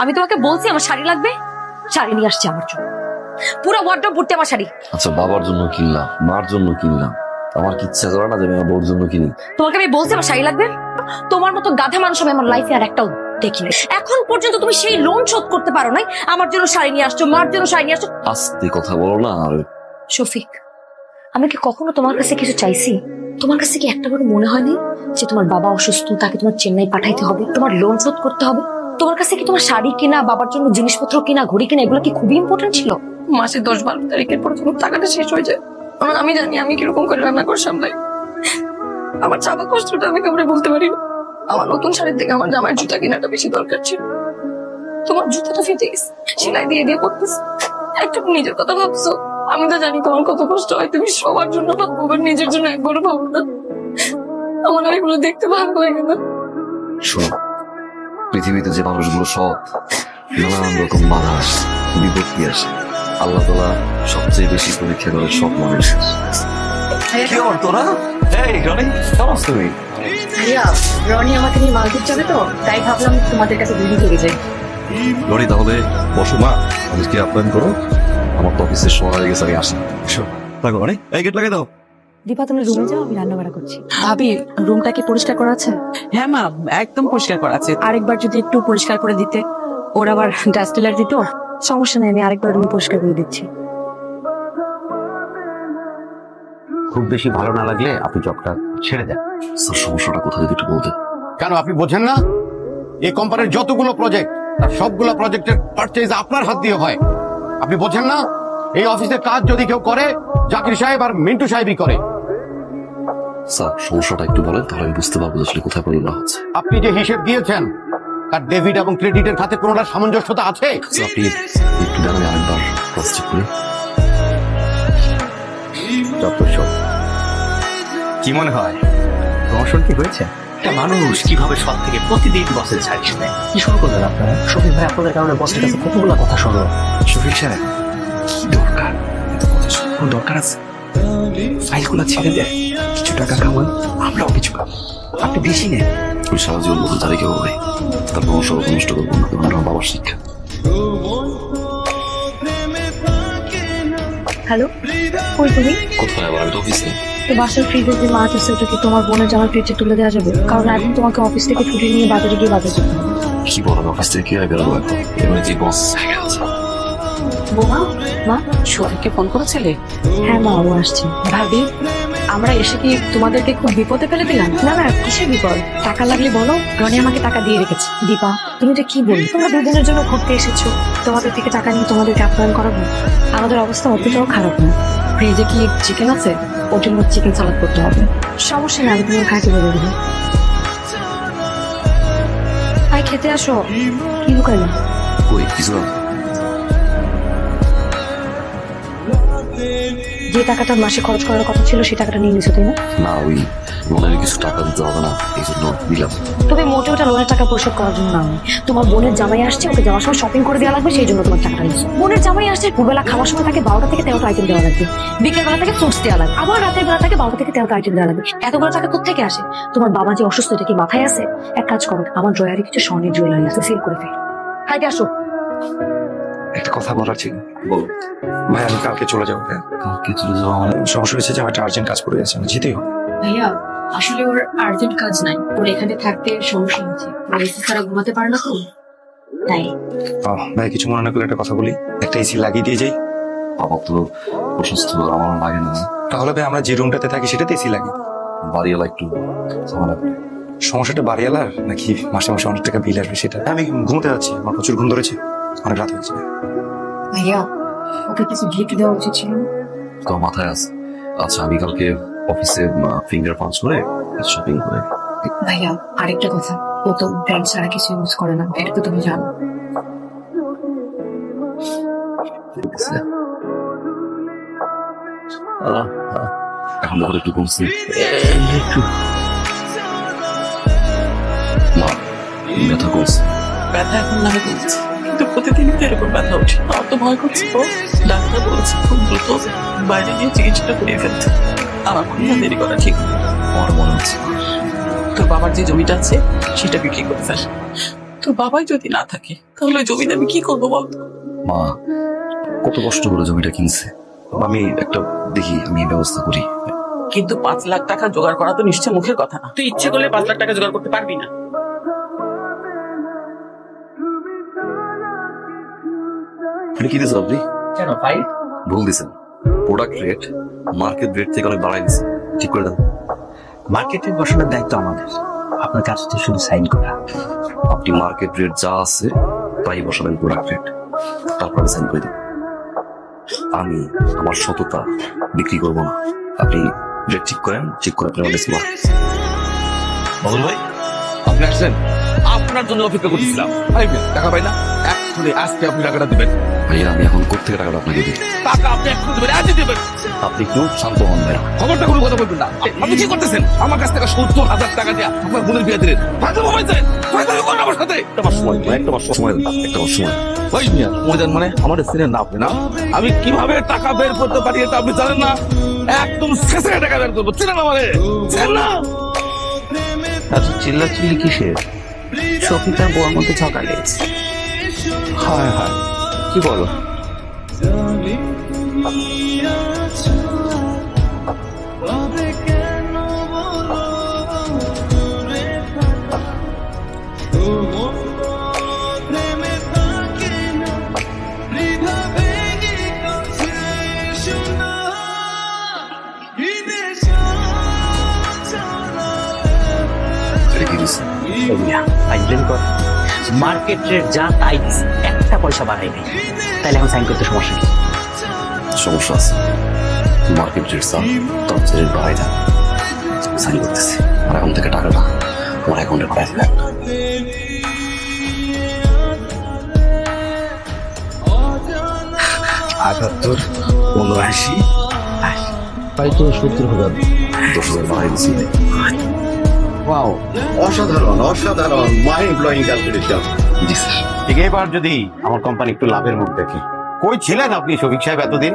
আমি তোমাকে বলছি আমার শাড়ি লাগবে? শাড়ি নিয়ে আসছি আমার জন্য। পুরো ওয়ার্ড্রপ ভর্তি আমার শাড়ি। আচ্ছা বাবার জন্য কিনলাম মার জন্য কিনলাম। আমার কি ইচ্ছা করে না যে আমি আমার বউর জন্য কিনি? তোমাকে আমি বলছি আমার শাড়ি লাগবে? তোমার মতো গাধা মানুষ আমি আমার লাইফে আর একটাও দেখিনি। এখন পর্যন্ত তুমি সেই লোন শোধ করতে পারো নাই আমার জন্য শাড়ি নিয়ে আসছো মার জন্য শাড়ি নিয়ে আসছো। আস্তে কথা বলো না আর। শফিক আমি কি কখনো তোমার কাছে কিছু চাইছি? তোমার কাছে কি একটা করে মনে হয়নি যে তোমার বাবা অসুস্থ তাকে তোমার চেন্নাই পাঠাইতে হবে তোমার লোন শোধ করতে হবে? তোমার কাছে কি তোমার শাড়ি কিনা বাবার জন্য জিনিসপত্র কিনা ঘড়ি কিনা এগুলো কি খুবই ইম্পর্টেন্ট ছিল? মাসে দশ বারো তারিখের পর তোমার টাকাটা শেষ হয়ে যায় কারণ আমি জানি আমি কীরকম করে রান্না করে সামলাই। আমার চাপা কষ্টটা আমি কাউকে বলতে পারি না। আমার নতুন শাড়ির থেকে আমার জামার জুতা কেনাটা বেশি দরকার ছিল। তোমার জুতাটা ফেটে গেছে সেলাই দিয়ে দিয়ে পড়তেছে একটু নিজের কথা ভাবছ? আমি তো জানি তোমার কত কষ্ট হয় তুমি সবার জন্য ভাবো আবার নিজের জন্য একবারও ভাবো না। আমার আর এগুলো দেখতে ভালো লাগে না। শোনো পৃথিবীতে যে মানুষগুলো সৎ নানান রকম বাধা আসে বিপত্তি আসে। আল্লাহ তালা সবচেয়ে বেশি পরীক্ষা করে সব মানুষ। কি খবর তোরা এই রনি কেমন তুমি? রনি আমাকে নিয়ে মার্কেট যাবে তো তাই ভাবলাম তোমাদের কাছে দুদিন থেকে যাই। রনি তাহলে বসো মা আজকে আপ্যায়ন করো? আমার তো অফিসের সময় হয়ে গেছে আমি আসি। থাকো রনি এই গেট লাগাই দাও। দীপা তুমি রুমে যাও আমি রান্না বাড়া করছি। ভাবি রুমটা কি পরিষ্কার করা আছে? হ্যাঁ মা একদম পরিষ্কার করা আছে। আরেকবার যদি একটু পরিষ্কার করে দিতে ওর আবার ডাস্টেলার দিত? সমস্যা নেই আমি আরেকবার রুম পরিষ্কার করে দিচ্ছি। খুব বেশি ভালো না লাগলে আপনি জবটা ছেড়ে দেন। স্যার সমস্যাটা কোথায় যদি একটু বলতে কেন আপনি বোঝেন না? এই কোম্পানির যতগুলো প্রজেক্ট তার সবগুলো প্রজেক্টের পারচেজ আপনার হাত দিয়ে হয়। আপনি বোঝেন না? এই অফিসের কাজ যদি কেউ করে জাকির সাহেব আর মিন্টু সাহেবই করে। স্যার সমস্যাটা একটু বলেন তাহলে আমি বুঝতে পারব আসলে কোথায় প্রবলেমটা হচ্ছে। আপনি যে হিসেব দিয়েছেন তার ডেবিট এবং ক্রেডিটের খাতে কোনোটা সামঞ্জস্যতা আছে? স্যার আপনি একটু দেন আরেকবার ক্রস চেক করি। যত কি মনে হয়? প্রমোশন কি হয়েছে? একটা মানুষ কীভাবে সব থেকে প্রতিদিন বসের ছাড়ি শুনে কি শুরু করলেন আপনারা? শফিক ভাই আপনাদের কারণে বসের কাছে কতগুলো কথা শুনলো শফিক সাহেব কি দরকার? দরকার আছে? ফাইলগুলো ছেড়ে দেয় টাকা কামান আমরাও কিছু কামাই আপনি বেশি নেন। আমি সারা জীবন বলতে তারিখে কেউ ভাই তারপর আমার নষ্ট করব না কারণ আমার বাবার শিক্ষা। হ্যালো? কই তুমি? কোথায় আবার? আমি তো অফিসে তো বাসার ফ্রিজে যে মাছ আছে ওটা কি তোমার বোনের জামার ফ্রিজে তুলে দেওয়া যাবে? কারণ এখন তোমাকে অফিস থেকে ছুটি নিয়ে বাজারে গিয়ে বাজার হবে। কি বলো অফিস থেকে কীভাবে বেরোবো এখন? এমনি যে বস বোমা মা শোরকে ফোন করেছিলে? হ্যাঁ মা ও আসছে। ভাবি আমরা এসে কি তোমাদেরকে খুব বিপদে ফেলে দিলাম? না না, কিসের বিপদ? টাকা লাগলে বলো। রনি আমাকে টাকা দিয়ে রেখেছে। দীপা, তুমি এটা কি বলি তোমরা দুদিনের জন্য ঘুরতে এসেছ। তোমাদের থেকে টাকা নিয়ে তোমাদেরকে আপ্যায়ন করাবো আমাদের অবস্থা অতটাও খারাপ না। ফ্রিজে কি চিকেন আছে? ওর জন্য চিকেন সালাদ করতে হবে। সমস্যা নেই আমি তোমার খাইতে বলে দেবো খেতে আসো। কি লুকাইলা ওই কিছু না। যে টাকাটা মাসে খরচ করার কথা ছিল সেই টাকাটা নিয়ে নিছো তাই না না ওই লোনের কিছু টাকা দিতে হবে না এই জন্য দিলাম। তবে মোটে ওটা লোনের টাকা পরিশোধ করার জন্য না। তোমার বোনের জামাই আসছে ওকে যাওয়ার সময় শপিং করে দেওয়া লাগবে সেই জন্য তোমার টাকাটা নিচ্ছি বোনের জামাই আসছে ভোরবেলা খাওয়ার সময় তাকে বারোটা থেকে তেরোটা আইটেম দেওয়া লাগবে। বিকেল বেলা থেকে ফ্রুটস দেওয়া লাগবে। আবার রাতের বেলা থেকে বারোটা থেকে তেরোটা আইটেম দেওয়া লাগবে। এতগুলো টাকা কোথেকে আসে? তোমার বাবা যে অসুস্থ এটা কি মাথায় আছে? এক কাজ করো আমার ড্রয়ারে কিছু স্বর্ণের জুয়েলারি আছে সেল করে ফেল। খাইতে আসো। একটা কথা বলার ছিল। বল। ভাই আমি কালকে চলে যাব ভাই। কালকে চলে যাওয়া মানে? সমস্যা হয়েছে যে আমার একটা আর্জেন্ট কাজ পড়ে গেছে আমি যেতেই হবে। ভাইয়া আসলে ওর আর্জেন্ট কাজ নাই। ওর এখানে থাকতে সমস্যা হচ্ছে ও এসি ছাড়া ঘুমাতে পারে না তো? তাই। ও, ভাই কিছু মনে না করলে একটা কথা বলি। একটা এসি লাগিয়ে দিয়ে যাই। বাবা তো অসুস্থ আমার লাগে না। তাহলে ভাই আমরা যে রুমটাতে থাকি সেটাতে এসি লাগে বাড়িওয়ালা একটু ঝামেলা করে। সমস্যাটা বাড়িয়ালার নাকি মাসে মাসে অনেক টাকা বিল আসবে সেটা? আমি ঘুমোতে যাচ্ছি আমার প্রচুর ঘুম ধরেছে। অনেক রাত হয়েছে। ভাইয়া ওকে কিছু গিফট দেওয়া উচিত ছিল? তো মাথায় আছে। আচ্ছা আমি কালকে অফিসে ফিঙ্গার পাঞ্চ করে শপিং করে ভাইয়া আরেকটা কথা। ও তো ব্র্যান্ড ছাড়া কিছু ইউজ করে না। এটা তো তুমি জানো। এখন একটু কমছে মা ব্যথা কমছে ব্যথা এখন নামে বলছে। কিন্তু প্রতিদিনই তো এরকম ব্যথা উঠে আমার তো ভয় করছে তো ডাক্তার বলেছে খুব দ্রুত বাইরে গিয়ে চিকিৎসাটা করিয়ে ফেলতে। আমার খুব না দেরি করা ঠিক আমার মনে হচ্ছে তোর বাবার যে জমিটা আছে সেটা বিক্রি করে ফেল। তোর বাবাই যদি না থাকে তাহলে ওই জমিটা আমি কি করব বলতো মা কত কষ্ট করে জমিটা কিনছে। আমি একটা দেখি আমি ব্যবস্থা করি। কিন্তু পাঁচ লাখ টাকা জোগাড় করা তো নিশ্চয় মুখের কথা না। তুই ইচ্ছে করলে পাঁচ লাখ টাকা জোগাড় করতে পারবি না। এটা কি দিয়েছেন আপনি? কেন ভুল দিয়েছেন। প্রোডাক্ট রেট মার্কেট রেট থেকে অনেক বাড়াই দিয়েছে ঠিক করে দেন। মার্কেটে বসানোর দায়িত্ব আমাদের। আপনার কাজ হচ্ছে শুধু সাইন করা। আপনি মার্কেট রেট যা আছে তাই বসাবেন প্রোডাক্ট রেট তারপরে সাইন করে দিন আমি আমার সততা বিক্রি করব না। আপনি রেট ঠিক করেন ঠিক করে আপনি আমাদের স্মার্ট ভাই আপনি আসছেন আপনার জন্য অপেক্ষা করতেছিলাম। ভাই টাকা পাই না। এক্ষুনি আজকে আপনি টাকাটা দিবেন। ভাইয়া আমি এখন কোথেকে টাকাটা আপনাকে দিই? টাকা আপনি এক্ষুনি দিবেন আজই দিবেন। আপনি একটু শান্ত হন ভাইয়া। খবরটা কোনো কথা বলবেন না। আপনি কি করতেছেন? আমার কাছ থেকে সত্তর হাজার টাকা দিয়ে আপনার বোনের বিয়ে দিলেন। করেন আমার সাথে। একটা মাস সময় একটা মাস সময় একটা মাস সময় মিয়া ময়দান মানে আমার না আপনি না? আমি কীভাবে টাকা বের করতে পারি এটা আপনি জানেন না? একদম শেষে টাকা বের করব। চেনেন আমারে? চেনেন না? আচ্ছা চিল্লা চিল্লি কিসের লেগেছে হায় হায়। কি বলো? কি দিছে? ফাইজলেন কর। মার্কেট রেট যা তাই একটা পয়সা বাড়াই নেই। তাহলে এখন সাইন করতে সমস্যা কি? সমস্যা আছে। মার্কেট রেট যা তার চেয়ে রেট বাড়াই দেন সাইন করতেছি। আর এখন থেকে টাকাটা আমার অ্যাকাউন্টে পাঠাই দেবেন আটাত্তর উনআশি তো সত্তর হাজার দশ হাজার বাড়াই দিচ্ছি ওয়াও অসাধারণ অসাধারণ মাইন্ড ব্লোয়িং ক্যালকুলেশন জি স্যার। ঠিক এবার যদি আমার কোম্পানি একটু লাভের মুখ দেখে। কই ছিলেন আপনি শফিক সাহেব এতদিন?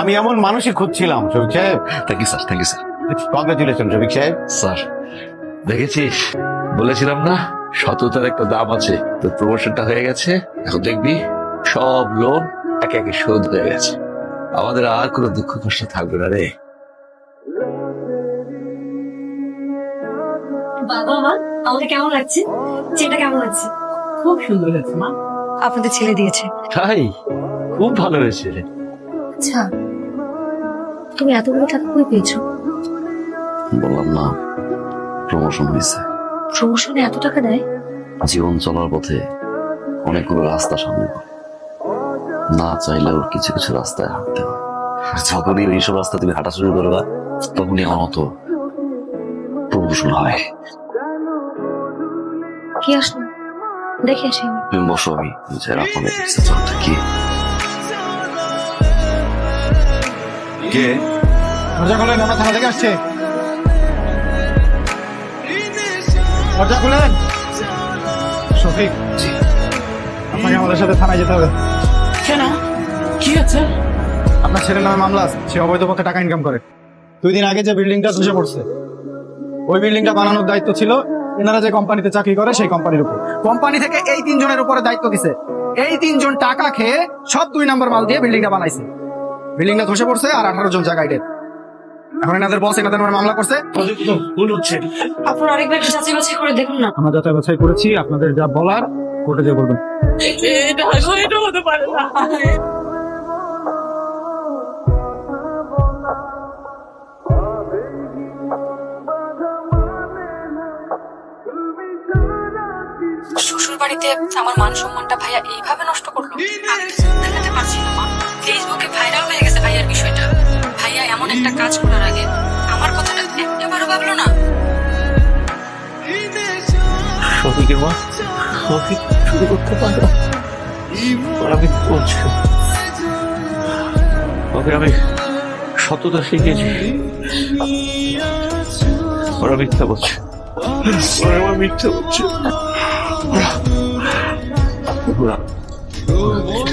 আমি এমন মানুষই খুঁজছিলাম শফিক সাহেব। Thank you sir thank you sir congratulation Shafiq সাহেব। স্যার দেখেছিস? বলেছিলাম না সততার একটা দাম আছে। তো প্রমোশনটা হয়ে গেছে এখন দেখবি সব লোন একে একে শোধ হয়ে গেছে। আমাদের আর কোনো দুঃখ কষ্ট থাকবে না রে। বাবা মা আমাকে কেমন লাগছে? কেমন লাগছে? খুব সুন্দর হয়েছে মা। আপনাদের ছেলে দিয়েছে। তাই? খুব ভালো হয়েছে আচ্ছা তুমি এতগুলো টাকা কই পেয়েছ? বললাম না প্রমোশন হয়েছে। প্রমোশনে এত টাকা দেয়? জীবন চলার পথে অনেকগুলো রাস্তা সামনে পড়ে। না চাইলেও কিছু কিছু রাস্তায় হাঁটতে হয়। যখনই এইসব রাস্তা তুমি হাঁটা শুরু করবা তখনই আমার মতো হয়। কি আসলো? দেখে আসি তুমি বসো আমি যে কি কে? দরজা খুলেন আমরা থানা থেকে আসছে। দরজা খুলেন শফিক আপনাকে আমাদের সাথে থানায় যেতে হবে। কেন? কি আছে আপনার ছেলের নামে মামলা আছে সে অবৈধ পথে টাকা ইনকাম করে। দুই দিন আগে যে বিল্ডিংটা ধসে পড়ছে ওই বিল্ডিংটা বানানোর দায়িত্ব ছিল। এনারা যে কোম্পানিতে চাকরি করে সেই কোম্পানির উপর। কোম্পানি থেকে এই তিনজনের উপরে দায়িত্ব দিছে। এই তিনজন টাকা খেয়ে সব দুই নম্বর মাল দিয়ে বিল্ডিংটা বানাইছে। বিল্ডিংটা ধসে পড়ছে আর আঠারো জন জায়গায় dead। এখন এনাদের বস এনাদের মামলা করছে। ভুল হচ্ছে। আপনারা আরেকবার একটু যাচাই বাছাই করে দেখুন না। আমরা যাচাই বাছাই করেছি আপনাদের যা বলার কোর্টে যে বলবেন। এটা হতে পারে না। বাড়িতে আমার মান সম্মানটা ভাইয়া এইভাবে নষ্ট করল? দেখাতে পারছি না, মা। ফেসবুকে ভাইরাল হয়ে গেছে ভাইয়ার বিষয়টা। ভাইয়া এমন একটা কাজ করার আগে আমার কথাটা একবারও ভাবলো না। শফিকের মা। শুরু করতে পারো আমি বলছি ওকে, আমি সততা শিখেছি ওরা মিথ্যা বলছে। ওরা আমার মিথ্যা বলছে। ওরা ওরা মিথ্যা বলছে